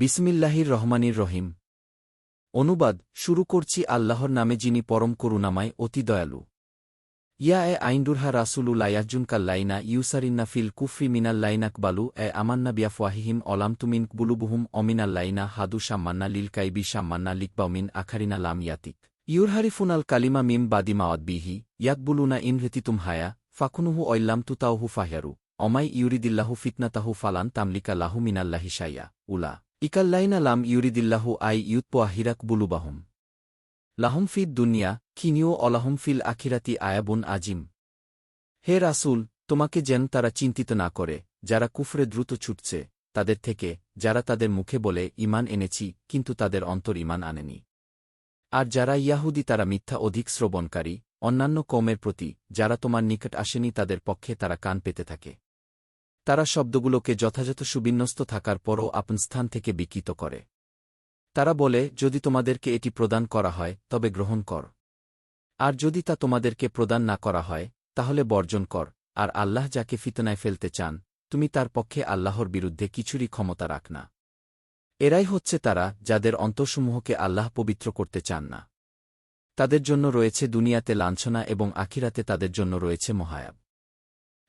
বিসমিল্লাহির রহমানির রহিম। অনুবাদ, শুরু করছি আল্লাহর নামে যিনি পরম করুণাময়, অতি দয়ালু। ইয়া এ আইন্ডুরহা রাসুলু লায়াজুন কাল্লাইনা ইউসারিন্না ফিল মিনাল্লাইনাক বালু, এ আমান্না বিয়াফওয়াহিহিম অলাম তুমিন বুলুবুহুম অমিনাল্লাইনা হাদু শাম্মান্না লিলকাইবি শাম্মান্না লিকবাউমিন আখারিনা লাম ইয়াতিক। ইউরহারিফুনাল কালিমা মিম বাদিমাওয়াত বিহি, ইয়াকবুলুনা ইনরেতিতুম হায়া, ফাকুনুহু অইল্লাম তুতাউহু ফাহিয়ারু, অমাই ইউরিদিল্লাহু ফিতনাতাহু ফালান তামলিকা লাহু মিনাল্লাহি শাইয়া, উলা। ইকাল্লাইনা লাম ইউরিদিল্লাহু আই ইউতপোয়া হিরাক বুলুবাহুম। লাহুম ফিদ দুনিয়া, কিনিও অলাহুম ফিল আখিরাতি আয়াবুন আজিম। হে রাসূল, তোমাকে যেন তারা চিন্তিত না করে, যারা কুফরে দ্রুত ছুটছে, তাদের থেকে, যারা তাদের মুখে বলে ইমান এনেছি, কিন্তু তাদের অন্তর ইমান আনেনি। আর যারা ইয়াহুদি, তারা মিথ্যা অধিক শ্রবণকারী, অন্যান্য কমের প্রতি, যারা তোমার নিকট আসেনি, তাদের পক্ষে তারা কান পেতে থাকে। তারা শব্দগুলোকে যথাযথ সুবিন্যস্ত থাকার পরও আপন স্থান থেকে বিকৃত করে। তারা বলে, যদি তোমাদেরকে এটি প্রদান করা হয়, তবে গ্রহণ কর। আর যদি তা তোমাদেরকে প্রদান না করা হয়, তাহলে বর্জন কর। আর আল্লাহ যাকে ফিতনায় ফেলতে চান, তুমি তার পক্ষে আল্লাহর বিরুদ্ধে কিছুরই ক্ষমতা রাখ না। এরাই হচ্ছে তারা, যাদের অন্তঃসমূহকে আল্লাহ পবিত্র করতে চান না। তাদের জন্য রয়েছে দুনিয়াতে লাঞ্ছনা এবং আখিরাতে তাদের জন্য রয়েছে মহায়াব।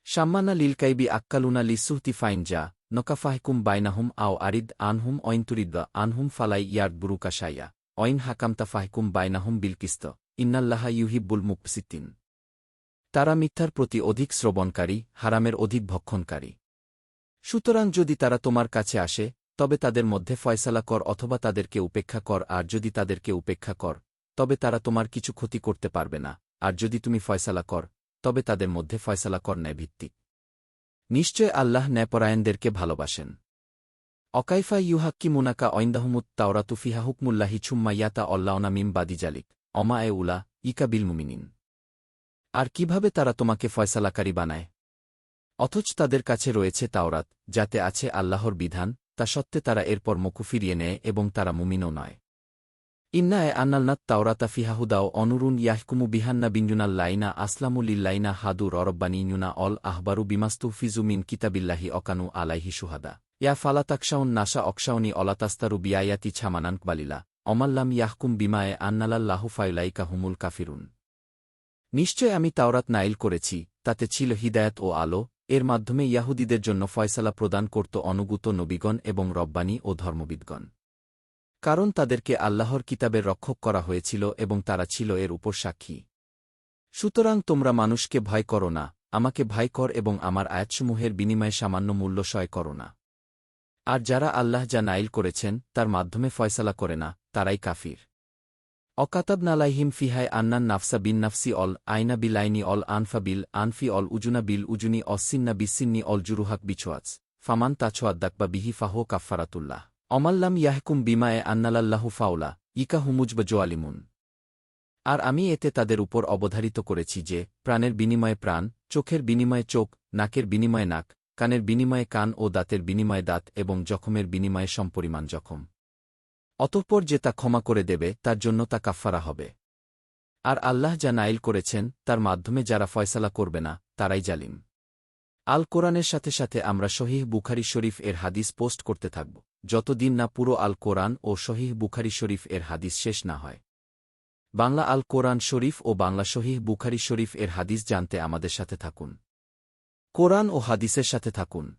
শাম্মানা লিলকাইবি আক্কালুনা লিসুহতি ফাইন যা নকাফাহকুম বাইনাহুম আও আরিদ আনহুম অইনতুরিদ্দা আনহুম ফালাই ইয়ার্দ বুরুকাশাইয়া অইন হাকামতা ফাহকুম বাইনাহুম বিলকিস্ত ইন্নাল্লাহা ইউহিব্বুল মুকসিদ্দিন তারা মিথ্যার প্রতি অধিক শ্রবণকারী হারামের অধিক ভক্ষণকারী সুতরাং যদি তারা তোমার কাছে আসে, তবে তাদের মধ্যে ফয়সালা কর অথবা তাদেরকে উপেক্ষা কর, আর যদি তাদেরকে উপেক্ষা কর, তবে তারা তোমার কিছু ক্ষতি করতে পারবে না, আর যদি তুমি ফয়সালা কর তবে তাদের মধ্যে ফয়সালা কর ন্যায় ভিত্তিক নিশ্চয় আল্লাহ ন্যায়পরায়ণদেরকে ভালোবাসেন। অকাইফা ইউহাক্কি মুনাকা ঐন্দাহমুত তাওরাতু ফিহা হুকমুল্লাহি ছুম্মা ইয়াতা অল্লাওনা মিম বাদিজালিক অমা এ উলা, ইকা বিল মুমিনিন। আর কীভাবে তারা তোমাকে ফয়সালাকারী বানায়? অথচ তাদের কাছে রয়েছে তাওরাত, যাতে আছে আল্লাহর বিধান, তা সত্ত্বে তারা এরপর মুখু ফিরিয়ে নেয় এবং তারা মুমিনও নয়। ইন্নায় আন্নালনাত তাওরাতা ফিহাহুদাও অনুরুন ইয়াহকুমু বিহান্না বিঞ্জুনাল লাইনা আসলামুলিল্লাইনা হাদু ররব্বানিনুনা অল আহবারু বিমাস্তু ফিজুমিন কিতাবিল্লাহি অকানু আলাইহি সুহাদা ইয়া ফালাতাকশাউন নাসা অকশাউনি অলাতাস্তারু বিয়ায়াতি ছামানান বালিলা। অমাল্লাম ইয়াহকুম বিমায়ে আন্নালাল্লাহু ফাইলাইকা হুমুল কাফিরুন। নিশ্চয় আমি তাওরাত নাইল করেছি, তাতে ছিল হিদায়ত ও আলো, এর মাধ্যমে ইয়াহুদীদের জন্য ফয়সালা প্রদান করত অনুগূত নবীগণ এবং রব্বানী ও ধর্মবিদগণ। কারণ তাদেরকে আল্লাহর কিতাবের রক্ষক করা হয়েছিল এবং তারা ছিল এর উপর সাক্ষী। সুতরাং তোমরা মানুষকে ভয় করো না, আমাকে ভয় কর এবং আমার আয়াতসমূহের বিনিময়ে সামান্য মূল্য সয় করো না। আর যারা আল্লাহ যা নাইল করেছেন, তার মাধ্যমে ফয়সালা করে না, তারাই কাফির। অকাতাব নালাইহিম ফিহায় আন্নান নাফসা বিন নাফসি অল আইনা বিল আইনি অল আনফা বিল আনফি অল উজুনা বিল উজুনি অসিন্না বিসিন্নি অল জুরুহাক বিছোয়াজ ফামান তাছোয়াদ্দাকবা বিহি ফাহ কাফারাতুল্লাহ অমাল্লাম ইয়াহকুম বিমায়ে আন্নালাল্লাহু ফাউলা ইকা হুমুজবা জোয়ালিমুন। আর আমি এতে তাদের উপর অবধারিত করেছি যে, প্রাণের বিনিময়ে প্রাণ, চোখের বিনিময়ে চোখ, নাকের বিনিময়ে নাক, কানের বিনিময়ে কান ও দাঁতের বিনিময়ে দাঁত এবং জখমের বিনিময়ে সমপরিমাণ জখম। অতঃপর যে তা ক্ষমা করে দেবে, তার জন্য তা কাফফারা হবে। আর আল্লাহ যা নাইল করেছেন, তার মাধ্যমে যারা ফয়সালা করবে না, তারাই জালিম। আল কোরআনের সাথে সাথে আমরা শহীহ বুখারি শরীফ এর হাদিস পোস্ট করতে থাকব। যতদিন না পুরো আল কোরআন ও শহীহ বুখারি শরীফ এর হাদিস শেষ না হয়। বাংলা আল কোরআন শরীফ ও বাংলা শহীহ বুখারি শরীফ এর হাদিস জানতে আমাদের সাথে থাকুন। কোরআন ও হাদিসের সাথে থাকুন।